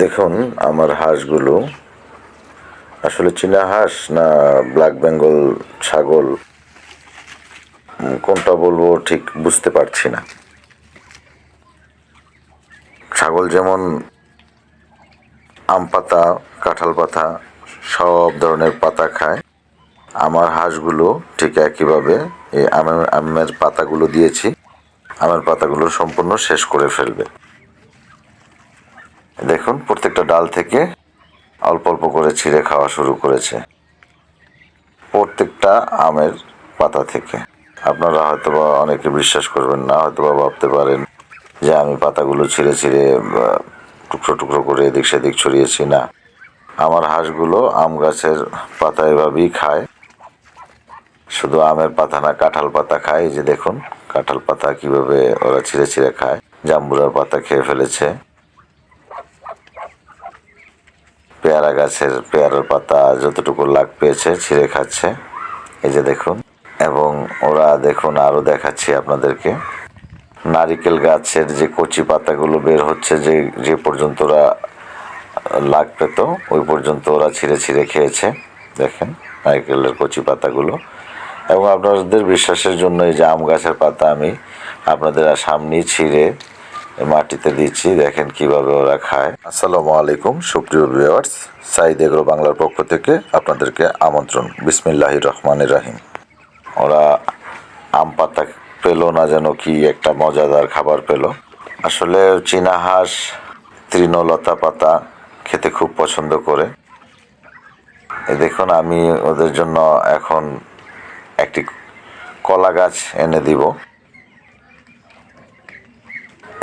দেখুন, আমার হাঁসগুলো, আসলে চীনা হাঁস না ব্ল্যাক বেঙ্গল ছাগল কোনটা বলব ঠিক বুঝতে পারছি না। ছাগল যেমন আম পাতা, কাঁঠাল পাতা, সব ধরনের পাতা খায়, আমার হাঁসগুলো ঠিক একইভাবে এই আমের আমের পাতাগুলো দিয়েছি, আমের পাতাগুলো সম্পূর্ণ শেষ করে ফেলবে। দেখুন, প্রত্যেকটা ডাল থেকে অল্প অল্প করে ছিঁড়ে খাওয়া শুরু করেছে। প্রত্যেকটা আমের পাতা থেকে। আপনারা হয়তো বা অনেকে বিশ্বাস করবেন না হয়তো বা ভাবতে পারেন যে আমি পাতাগুলো ছিঁড়ে ছিঁড়ে টুকরো টুকরো করে এদিক সেদিক ছড়িয়েছি। না, আমার হাঁসগুলো আম গাছের পাতা এভাবেই খায়। শুধু আমের পাতা না, কাঁঠাল পাতা খায়। যে দেখুন, কাঁঠাল পাতা কীভাবে ওরা ছিঁড়ে ছিঁড়ে খায়। জাম্বুরার পাতা খেয়ে ফেলেছে। পেয়ারা গাছের পেয়ারার পাতা যতটুকু লাগ পেয়েছে ছিঁড়ে খাচ্ছে। এই যে দেখুন। এবং ওরা দেখুন আরও দেখাচ্ছি আপনাদেরকে। নারিকেল গাছের যে কচি পাতাগুলো বের হচ্ছে, যে যে পর্যন্ত ওরা লাগ পেত, ওই পর্যন্ত ওরা ছিঁড়ে ছিঁড়ে খেয়েছে। দেখেন, নারিকেলের কচি পাতাগুলো। এবং আপনাদের বিশ্বাসের জন্য এই যে আম গাছের পাতা আমি আপনাদের সামনেই ছিঁড়ে মাটিতে দিচ্ছি। দেখেন কীভাবে ওরা খায়। আসসালামু আলাইকুম, সুপ্রিয় ভিউয়ার্স সাইদ এগ্রো বাংলার পক্ষ থেকে আপনাদেরকে আমন্ত্রণ। বিসমিল্লাহির রহমানির রাহিম। ওরা আম পাতা পেল না যেন কি একটা মজাদার খাবার পেল। আসলে চীনা হাঁস, তৃণলতা পাতা খেতে খুব পছন্দ করে। দেখুন, আমি ওদের জন্য এখন একটি কলা গাছ এনে দিব।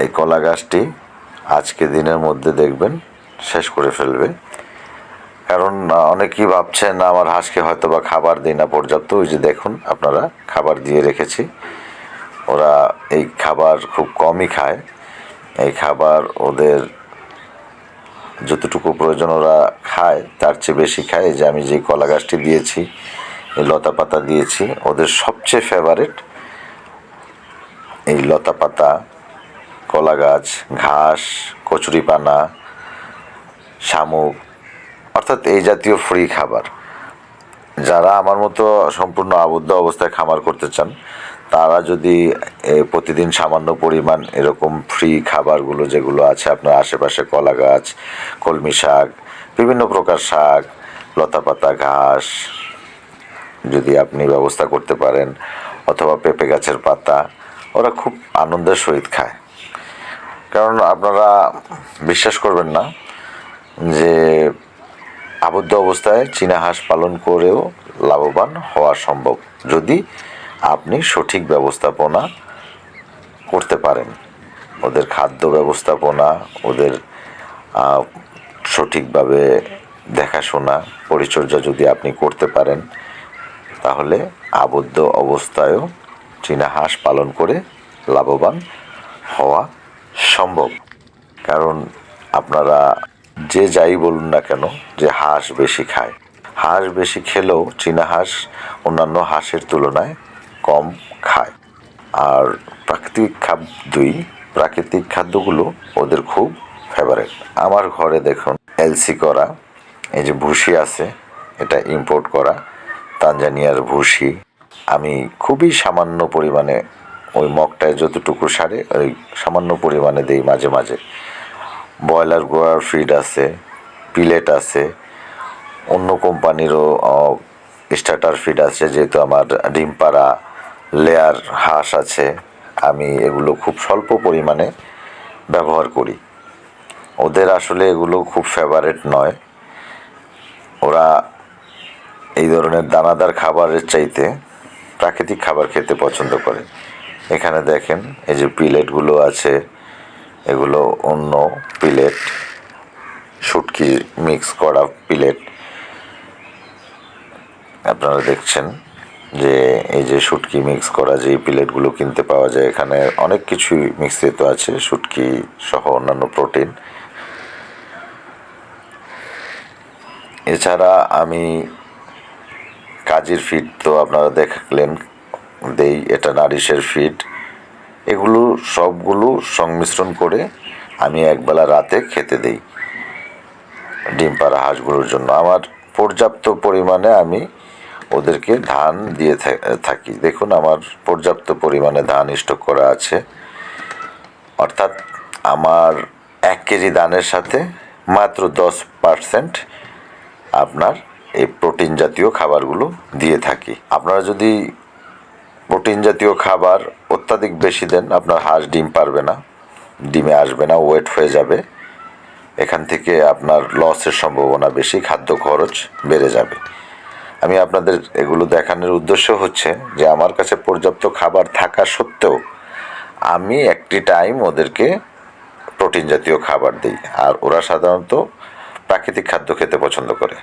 এই কলা গাছটি আজকে দিনের মধ্যে দেখবেন শেষ করে ফেলবে। কারণ অনেকেই ভাবছেন আমার হাঁসকে হয়তো বা খাবার দিই না পর্যাপ্ত। ওই যে দেখুন, আপনারা খাবার দিয়ে রেখেছি। ওরা এই খাবার খুব কমই খায়। এই খাবার ওদের যতটুকু প্রয়োজন ওরা খায়, তার চেয়ে বেশি খায়। যে আমি যে কলা গাছটি দিয়েছি, এই লতা পাতা দিয়েছি, ওদের সবচেয়ে ফেভারিট এই লতা পাতা কলা গাছ, ঘাস কচুরিপানা শামুক, অর্থাৎ এই জাতীয় ফ্রি খাবার। যারা আমার মতো সম্পূর্ণ আবদ্ধ অবস্থায় খামার করতে চান, তারা যদি প্রতিদিন সামান্য পরিমাণ এরকম ফ্রি খাবারগুলো যেগুলো আছে আপনার আশেপাশে কলা গাছ, কলমি শাক, বিভিন্ন প্রকার শাক লতাপাতা ঘাস, যদি আপনি ব্যবস্থা করতে পারেন, অথবা পেঁপে গাছের পাতা, ওরা খুব আনন্দের সহিত খায়। কারণ আপনারা বিশ্বাস করবেন না যে আবদ্ধ অবস্থায় চীনা হাঁস পালন করেও লাভবান হওয়া সম্ভব যদি আপনি সঠিক ব্যবস্থাপনা করতে পারেন। ওদের খাদ্য ব্যবস্থাপনা, ওদের সঠিকভাবে দেখাশোনা, পরিচর্যা যদি আপনি করতে পারেন, তাহলে আবদ্ধ অবস্থায়ও চীনা হাঁস পালন করে লাভবান হওয়া সম্ভব। কারণ আপনারা যে যাই বলুন না কেন যে হাঁস বেশি খায়। হাঁস বেশি খেলেও চীনা হাঁস অন্যান্য হাঁসের তুলনায় কম খায়। আর প্রাকৃতিক খাদ্যই প্রাকৃতিক খাদ্যগুলো ওদের খুব ফেভারেট আমার ঘরে দেখুন, এলসি করা, এই যে ভুসি আছে, এটা ইম্পোর্ট করা, তানজানিয়ার ভুসি। আমি খুবই সামান্য পরিমাণে ওই মগটায় যতটুকু সারে, ওই সামান্য পরিমাণে দেই মাঝে মাঝে। ব্রয়লার গোয়ার ফিড আছে, পিলেট আছে, অন্য কোম্পানিরও স্টার্টার ফিড আছে, যেহেতু আমার ডিম পাড়া লেয়ার হাঁস আছে, আমি এগুলো খুব স্বল্প পরিমাণে ব্যবহার করি। ওদের আসলে এগুলো খুব ফেভারেট নয়। ওরা এই ধরনের দানাদার খাবারের চাইতে প্রাকৃতিক খাবার খেতে পছন্দ করে। এখানে দেখেন, এই যে পিলেটগুলো আছে, এগুলো অন্য পিলেট, শুটকি মিক্স করা পিলেট। আপনারা দেখছেন যে এই যে শুটকি মিক্স করা যে প্লেটগুলো কিনতে পাওয়া যায় এখানে, অনেক কিছুই মিশ্রিত আছে, শুটকি সহ অন্যান্য প্রোটিন। এছাড়া আমি কাজের ফিড তো আপনারা দেখলেন দেই, এটা নারিশের ফিড এগুলো সবগুলো সংমিশ্রণ করে আমি একবেলা রাতে খেতে দেই ডিম পাড়া হাঁসগুলোর জন্য। আমার পর্যাপ্ত পরিমাণে আমি ওদেরকে ধান দিয়ে থাকি। দেখুন আমার পর্যাপ্ত পরিমাণে ধান স্টক করা আছে। অর্থাৎ আমার এক কেজি ধানের সাথে মাত্র দশ পার্সেন্ট আপনার এই প্রোটিন জাতীয় খাবারগুলো দিয়ে থাকি। আপনারা যদি প্রোটিন জাতীয় খাবার অত্যাধিক বেশি দেন, আপনার হাঁস ডিম পারবে না, ডিমে আসবে না, ওয়েট হয়ে যাবে। এখান থেকে আপনার লসের সম্ভাবনা বেশি, খাদ্য খরচ বেড়ে যাবে। আমি আপনাদের এগুলো দেখানোর উদ্দেশ্য হচ্ছে যে, আমার কাছে পর্যাপ্ত খাবার থাকা সত্ত্বেও আমি একটি টাইম ওদেরকে প্রোটিন জাতীয় খাবার দিই, আর ওরা সাধারণত প্রাকৃতিক খাদ্য খেতে পছন্দ করে।